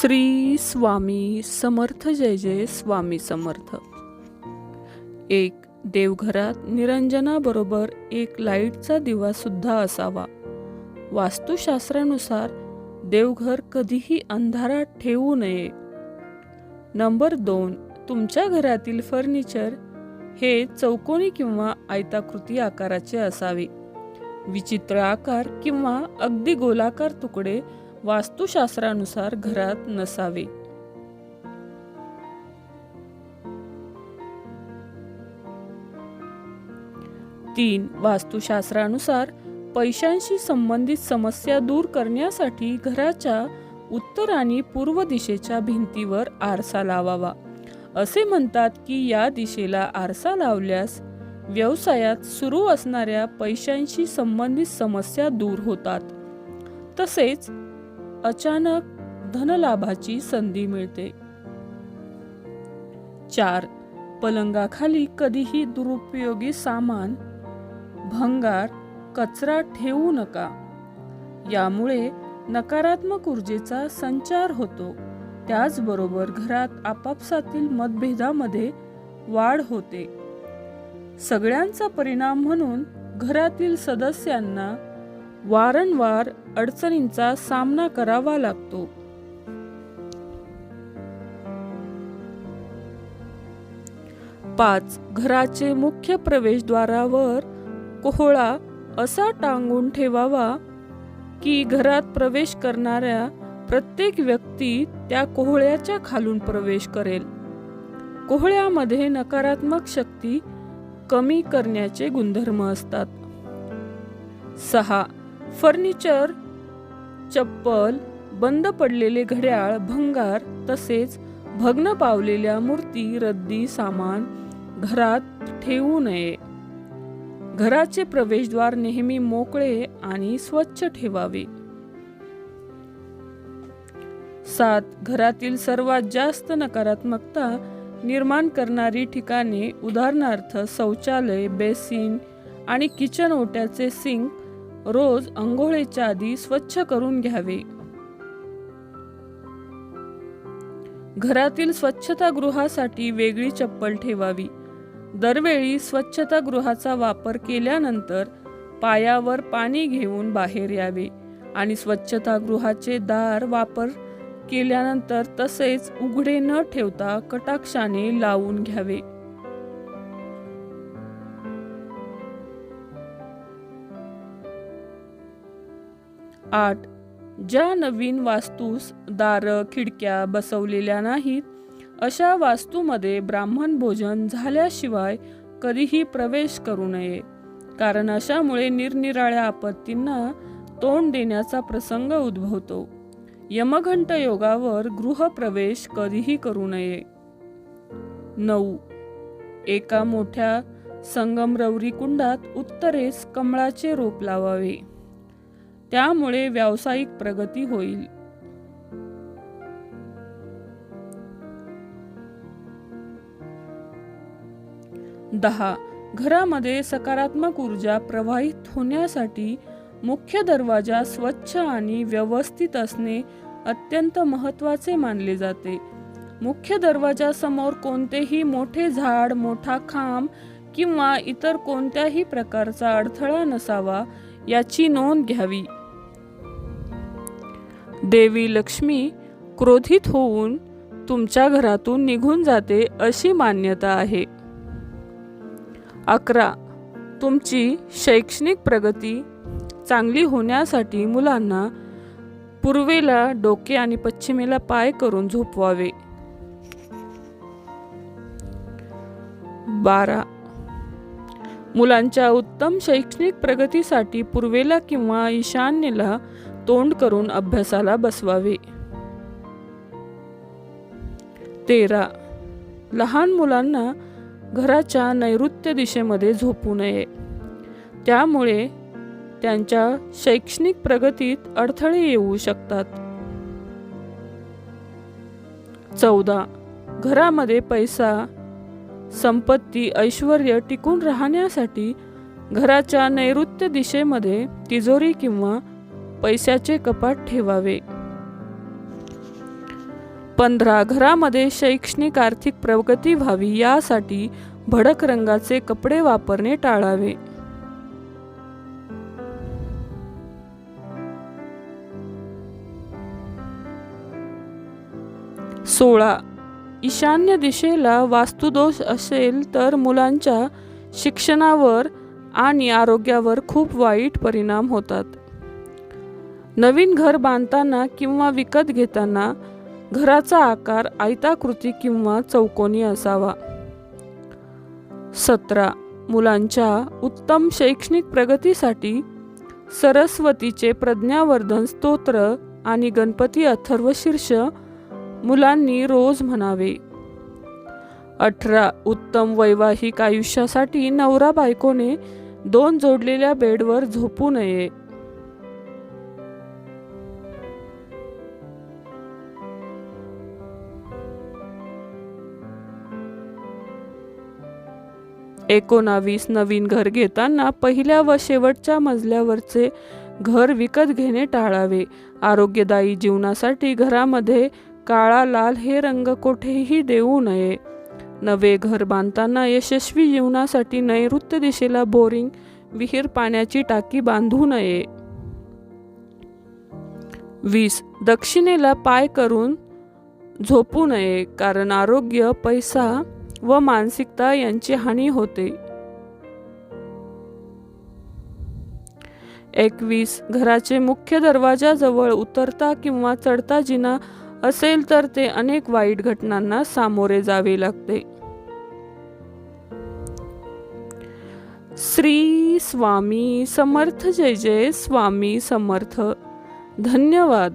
श्री स्वामी समर्थ जय जय स्वामी समर्थ. एक देवघरात निरंजनाबरोबर एक लाईटचा दिवा सुद्धा असावा. वास्तुशास्त्रानुसार देवघर कधीही अंधारात ठेवू नये. नंबर दोन तुमच्या घरातील फर्निचर हे चौकोनी किंवा आयताकृती आकाराचे असावे. विचित्र आकार किंवा अगदी गोलाकार तुकडे वास्तुशास्त्रानुसार घरात नसावे. तीन वास्तुशास्त्रानुसार पैशांशी संबंधित समस्या दूर करण्यासाठी घराच्या उत्तर आणि पूर्व दिशेच्या भिंतीवर आरसा लावावा. असे म्हणतात की या दिशेला आरसा लावल्यास व्यवसायात सुरू असणाऱ्या पैशांशी संबंधित समस्या दूर होतात. तसेच अचानक धनलाभाची संधी मिळते. चार. पलंगाखाली कधीही दुरुपयोगी सामान भंगार कचरा ठेवू नका. यामुळे नकारात्मक ऊर्जेचा संचार होतो. त्याचबरोबर घरात आपापसातील मतभेदामध्ये वाढ होते. सगळ्यांचा परिणाम म्हणून घरातील सदस्यांना वारंवार अडचणींचा सामना करावा लागतो. पाच घराचे मुख्य प्रवेशद्वारावर कोहळा असा टांगून ठेवावा की घरात प्रवेश करणाऱ्या प्रत्येक व्यक्ती त्या कोहळ्याच्या खालून प्रवेश करेल. कोहळ्यामध्ये नकारात्मक शक्ती कमी करण्याचे गुणधर्म असतात. सहा फर्निचर चप्पल बंद पडलेले घड्याळ भंगार तसेच भग्न पावलेल्या मूर्ती रद्दी सामान घरात ठेवू नये. घराचे प्रवेशद्वार नेहमी मोकळे आणि स्वच्छ ठेवावे. सात घरातील सर्वात जास्त नकारात्मकता निर्माण करणारी ठिकाणे उदाहरणार्थ शौचालय बेसिन आणि किचन ओट्याचे सिंक रोज अंघोळीच्या आधी स्वच्छ करून घ्यावे. घरातील स्वच्छतागृहासाठी वेगळी चप्पल ठेवावी. दरवेळी स्वच्छतागृहाचा वापर केल्यानंतर पायावर पाणी घेऊन बाहेर यावे आणि स्वच्छतागृहाचे दार वापर केल्यानंतर तसेच उघडे न ठेवता कटाक्षाने लावून घ्यावे. आठ. ज्या नवीन वास्तूस दार खिडक्या बसवलेल्या नाहीत अशा वास्तूमध्ये ब्राह्मण भोजन झाल्याशिवाय कधीही प्रवेश करू नये. कारण अशामुळे निरनिराळ्या आपत्तींना तोंड देण्याचा प्रसंग उद्भवतो. यमघंट योगावर गृहप्रवेश कधीही करू नये. नऊ. एका मोठ्या संगमरवरी कुंडात उत्तरेस कमळाचे रोप लावावे. त्यामुळे व्यावसायिक प्रगती होईल. दहा. घरामध्ये सकारात्मक ऊर्जा प्रवाहित होण्यासाठी मुख्य दरवाजा स्वच्छ आणि व्यवस्थित असणे अत्यंत महत्त्वाचे मानले जाते. मुख्य दरवाजासमोर कोणतेही मोठे झाड मोठा खांब किंवा इतर कोणत्याही प्रकारचा अडथळा नसावा याची नोंद घ्यावी. देवी लक्ष्मी क्रोधित होऊन तुमच्या घरातून निघून जाते अशी मान्यता आहे. अकरा. तुमची शैक्षणिक प्रगती चांगली होण्यासाठी मुलांना पूर्वेला डोके आणि पश्चिमेला पाय करून झोपवावे. बारा. मुलांच्या उत्तम शैक्षणिक प्रगतीसाठी पूर्वेला किंवा ईशान्येला तोंड करून अभ्यासाला बसवावे. तेरा. लहान मुलांना घराच्या नैऋत्य दिशेमध्ये झोपू नये. त्यामुळे त्यांच्या शैक्षणिक प्रगतीत अडथळे येऊ शकतात. चौदा. घरामध्ये पैसा संपत्ती ऐश्वर टिकून राहण्यासाठी घराच्या नैऋत्य दिशेमध्ये तिजोरी किंवा पैशाचे कपाट ठेवावे. पंधरा घरामध्ये शैक्षणिक आर्थिक प्रगती व्हावी यासाठी भडक रंगाचे कपडे वापरणे टाळावे. सोळा ईशान्य दिशेला वास्तुदोष असेल तर मुलांच्या शिक्षणावर आणि आरोग्यावर खूप वाईट परिणाम होतात. नवीन घर बांधताना किंवा विकत घेताना घराचा आकार आयताकृती किंवा चौकोनी असावा. सतरा. मुलांच्या उत्तम शैक्षणिक प्रगतीसाठी सरस्वतीचे प्रज्ञावर्धन स्तोत्र आणि गणपती अथर्वशीर्ष मुलांनी रोज म्हणावे. अठरा. उत्तम वैवाहिक आयुष्यासाठी नवरा बायकोने दोन जोडलेल्या बेडवर झोपू नये. एकोणावीस नवीन घर घेताना पहिल्या व शेवटच्या मजल्यावरचे घर विकत घेणे टाळावे. आरोग्यदायी जीवनासाठी घरामध्ये काळा लाल हे रंग कोठेही देऊ नये. नवे घर बांधताना यशस्वी जीवनासाठी नैऋत्य दिशेला बोरिंग विहीर पाण्याची टाकी बांधू नये. वीस दक्षिणेला पाय करून झोपू नये कारण आरोग्य पैसा व मानसिकता यांची हानी होते. एकवीस. घराचे मुख्य दरवाजाजवळ उतरता किंवा चढता जिना असेल तर ते अनेक वाईट घटनांना सामोरे जावे लागते. श्री स्वामी समर्थ. जय जय स्वामी समर्थ. धन्यवाद.